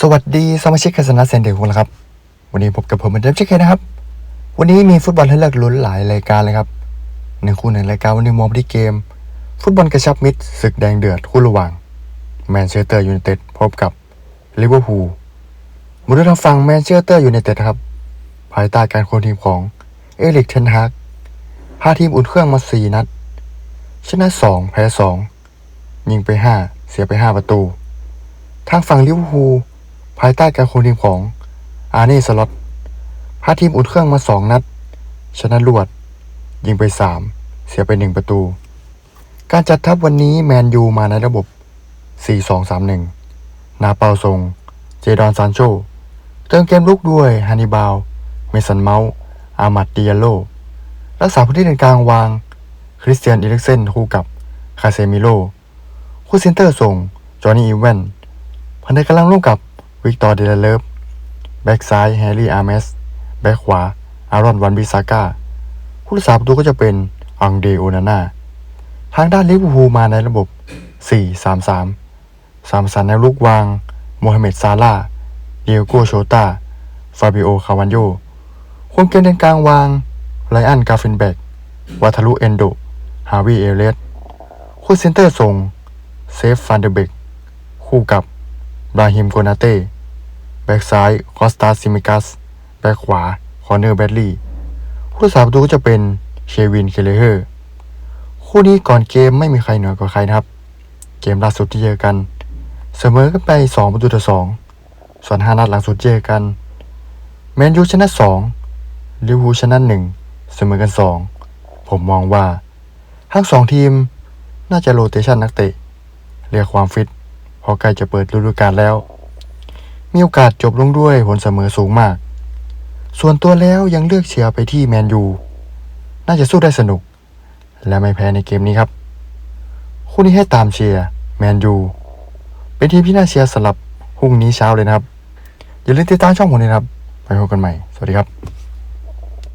สวัสดีสมาชิกคณะเซนเดอร์ของเราครับ วันนี้พบกับผมเหมือนเดิมเช่นเคยนะครับ วันนี้มีฟุตบอลให้เลือกลุ้นหลายรายการเลยครับหนึ่งคู่หนึ่งรายการวันนี้มองไปที่เกม ฟุตบอลกระชับมิตรศึกแดงเดือดคู่ระหว่างแมนเชสเตอร์ยูไนเต็ดพบกับลิเวอร์พูลมาดูทางฝั่งแมนเชสเตอร์ยูไนเต็ดครับ ภายใต้การคุมทีมของเอริกเทนฮากพาทีมอุ่นเครื่องมาสี่นัด ชนะสองแพ้สองยิงไปห้าเสียไปห้าประตู ทางฝั่งลิเวอร์พูล ภายใต้การคุมทีมของอาร์เน่สล็อตพาทีมอุ่นเครื่องมาสองนัด ชนะรวด ยิงไปสามเสียไปหนึ่งประตู การจัดทัพวันนี้แมนยูมาในระบบ 4-2-3-1 นาเปาทรง เจดอนซานโช เติมเกมลุกด้วยฮันนิบาล เมสันเมาส์ อามัดดิยาโล รักษาพื้นที่กลางวาง คริสเตียนอิเล็กเซนคู่กับคาเซมิโล คู่เซนเตอร์ส่ง จอห์นนี่อีเวนพันธกำลังร่วมกับ วิกตอร์เดลเลฟแบ็กซ้ายแฮร์รี่อาร์เมส แบ็กขวา อารอนวันบิซาก้าผู้รักษาประตูก็จะเป็นอังเดโอนาน่าทางด้านลิเวอร์พูลมาในระบบ 4-3-3 สามสันแนลุกวางโมฮัมเหม็ดซาลาเดียโกโชตาฟาบิโอ คาวันโยคุมเกมเลนกลางวางไลอัน กาฟินแบกวัทลุเอนโด ฮาวิเอเลสคู่เซนเตอร์ส่ง เซฟ ฟันเดเบก คู่กับ บราฮิมโกนาเต้ แบ็กซ้าย คอสตาซิมิกัส แบ็กขวา คอเนอร์แบดลีย์ผู้รักษาประตูก็จะเป็นเชวิน เคเลเฮอร์ คู่นี้ก่อนเกมไม่มีใครเหนือกว่าใครนะครับ เกมล่าสุดที่เจอกัน เสมอกันไป 2 ประตูต่อ 2 ส่วน 5 นัดหลังสุดเจอกัน แมนยูชนะ 2 ลิเวอร์พูลชนะ 1 เสมอกัน 2 ผมมองว่า ทั้งสองทีมน่าจะโรเตชันนักเตะ เรียกความฟิต พอใกล้จะเปิดฤดูกาลแล้ว มีโอกาสจบลงด้วยผลเสมอสูงมาก ส่วนตัวแล้วยังเลือกเชียร์ไปที่แมนยู น่าจะสู้ได้สนุก และไม่แพ้ในเกมนี้ครับ คู่นี้ให้ตามเชียร์แมนยู เป็นทีมที่น่าเชียร์สำหรับพรุ่งนี้เช้าเลยนะครับ อย่าลืมติดตามช่องผมเลยนะครับ ไปพบกันใหม่ สวัสดีครับ